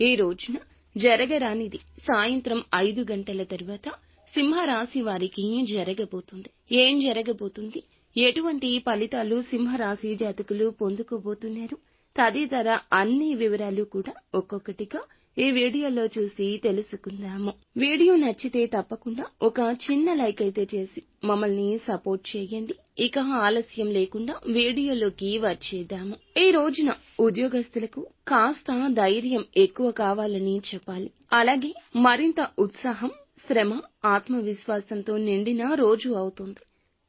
ఈ రోజున జరగరానిది సాయంత్రం ఐదు గంటల తరువాత సింహరాశి వారికి జరగబోతుంది? ఏం జరగబోతుంది? ఎటువంటి ఫలితాలు సింహరాశి జాతకులు పొందుకోబోతున్నారు? తదితర అన్ని వివరాలు కూడా ఒక్కొక్కటిగా ఈ వీడియోలో చూసి తెలుసుకుందాము. వీడియో నచ్చితే తప్పకుండా ఒక చిన్న లైక్ అయితే చేసి మమ్మల్ని సపోర్ట్ చేయండి. ఇక ఆలస్యం లేకుండా వీడియోలోకి వచ్చేద్దాము. ఈ రోజున ఉద్యోగస్తులకు కాస్త ధైర్యం ఎక్కువ కావాలని చెప్పాలి. అలాగే మరింత ఉత్సాహం శ్రమ ఆత్మవిశ్వాసంతో నిండిన రోజు అవుతుంది.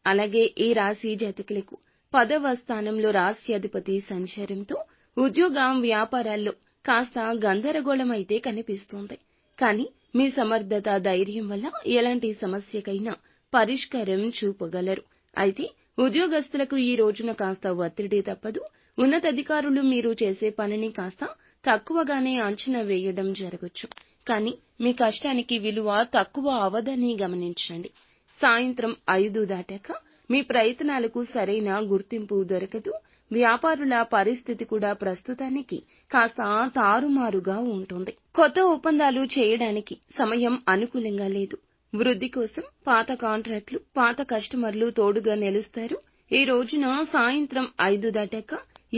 అలాగే ఈ రాశి జాతకులకు పదవ స్థానంలో రాశ్యాధిపతి సంచారంతో ఉద్యోగం వ్యాపారాల్లో కాస్త గందరగోళమైతే కనిపిస్తోంది. కానీ మీ సమర్థత ధైర్యం వల్ల ఎలాంటి సమస్యకైనా పరిష్కారం చూపగలరు. అయితే ఉద్యోగస్తులకు ఈ రోజున కాస్త ఒత్తిడి తప్పదు. ఉన్నతాధికారులు మీరు చేసే పనిని కాస్త తక్కువగానే అంచనా వేయడం జరగచ్చు. కానీ మీ కష్టానికి విలువ తక్కువ అవదని గమనించండి. సాయంత్రం ఐదు దాటాక మీ ప్రయత్నాలకు సరైన గుర్తింపు దొరకదు. వ్యాపారుల పరిస్థితి కూడా ప్రస్తుతానికి కాస్త తారుమారుగా ఉంటుంది. కొత్త ఒప్పందాలు చేయడానికి సమయం అనుకూలంగా లేదు. వృద్ధి కోసం పాత కాంట్రాక్టులు పాత కస్టమర్లు తోడుగా నిలుస్తారు. ఈ రోజున సాయంత్రం ఐదు దాటాక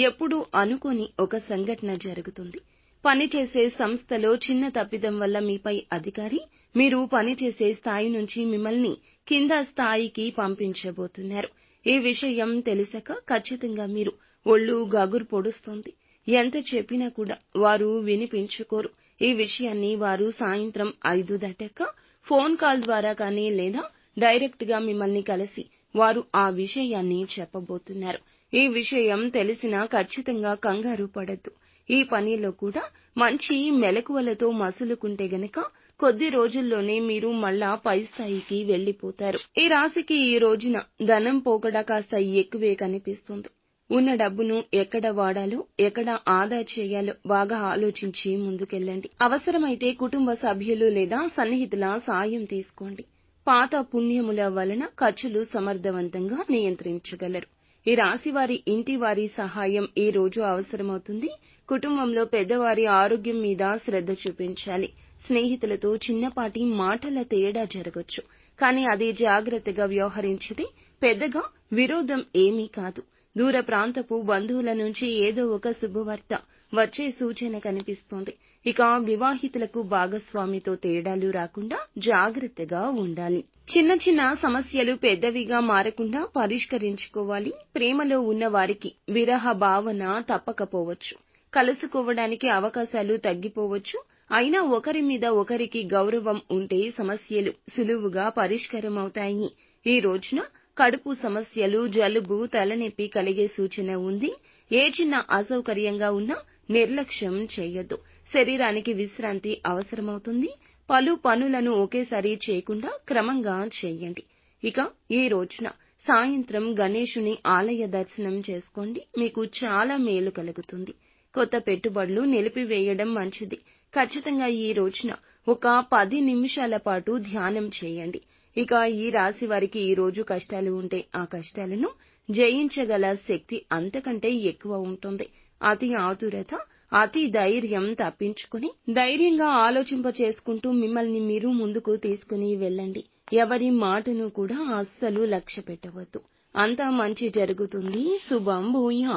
ఎప్పుడూ అనుకోని ఒక సంఘటన జరుగుతుంది. పనిచేసే సంస్థలో చిన్న తప్పిదం వల్ల మీపై అధికారి మీరు పనిచేసే స్థాయి నుంచి మిమ్మల్ని కింద స్థాయికి పంపించబోతున్నారు. ఈ విషయం తెలిసాక ఖచ్చితంగా మీరు ఒళ్ళు గగురు పొడుస్తోంది. ఎంత చెప్పినా కూడా వారు వినిపించుకోరు. ఈ విషయాన్ని వారు సాయంత్రం ఐదు దాటాక ఫోన్ కాల్ ద్వారా కానీ లేదా డైరెక్ట్గా మిమ్మల్ని కలిసి వారు ఆ విషయాన్ని చెప్పబోతున్నారు. ఈ విషయం తెలిసినా ఖచ్చితంగా కంగారు పడద్దు. ఈ పనిలో కూడా మంచి మెలకువలతో మసులుకుంటే గనక కొద్ది రోజుల్లోనే మీరు మళ్ళా పై స్థాయికి వెళ్ళిపోతారు ఈ రాశికి ఈ రోజున ధనం పోకడ కాస్త ఎక్కువే కనిపిస్తుంది. ఉన్న డబ్బును ఎక్కడ వాడాలో ఎక్కడ ఆదా చేయాలో బాగా ఆలోచించి ముందుకెళ్ళండి. అవసరమైతే కుటుంబ సభ్యులు లేదా సన్నిహితుల సాయం తీసుకోండి. పాత పుణ్యముల వలన ఖర్చులు సమర్థవంతంగా నియంత్రించగలరు. ఈ రాశి వారి ఇంటి వారి సహాయం ఈ రోజు అవసరమవుతుంది. కుటుంబంలో పెద్దవారి ఆరోగ్యం మీద శ్రద్ధ చూపించాలి. స్నేహితులతో చిన్నపాటి మాటల తేడా జరగొచ్చు. కానీ అది జాగ్రత్తగా వ్యవహరించితే పెద్దగా విరోధం ఏమీ కాదు. దూర ప్రాంతపు బంధువుల నుంచి ఏదో ఒక శుభవార్త వచ్చే సూచన కనిపిస్తోంది. ఇక వివాహితులకు భాగస్వామితో తేడాలు రాకుండా జాగ్రత్తగా ఉండాలి. చిన్న చిన్న సమస్యలు పెద్దవిగా మారకుండా పరిష్కరించుకోవాలి. ప్రేమలో ఉన్న వారికి విరహ భావన తప్పకపోవచ్చు. కలుసుకోవడానికి అవకాశాలు తగ్గిపోవచ్చు. అయినా ఒకరి మీద ఒకరికి గౌరవం ఉంటే సమస్యలు సులువుగా పరిష్కారం అవుతాయి ఈ రోజున కడుపు సమస్యలు జలుబు తలనొప్పి కలిగే సూచన ఉంది. ఏ చిన్న అసౌకర్యంగా ఉన్నా నిర్లక్ష్యం చేయొద్దు. శరీరానికి విశ్రాంతి అవసరమవుతుంది. పలు పనులను ఒకేసారి చేయకుండా క్రమంగా చేయండి. ఇక ఈ రోజున సాయంత్రం గణేశుని ఆలయ దర్శనం చేసుకోండి. మీకు చాలా మేలు కలుగుతుంది. కొత్త పెట్టుబడులు నిలిపివేయడం మంచిది. ఖచ్చితంగా ఈ రోజున ఒక పది నిమిషాల పాటు ధ్యానం చేయండి. ఇక ఈ రాశి వారికి ఈ రోజు కష్టాలు ఉంటే ఆ కష్టాలను జయించగల శక్తి అంతకంటే ఎక్కువ ఉంటుంది. అతి ఆతురత అతి ధైర్యం తప్పించుకుని ధైర్యంగా ఆలోచింప చేసుకుంటూ మిమ్మల్ని మీరు ముందుకు తీసుకుని వెళ్ళండి. ఎవరి మాటను కూడా అస్సలు లక్ష్య పెట్టవద్దు అంతా మంచి జరుగుతుంది. శుభం భూయాత్.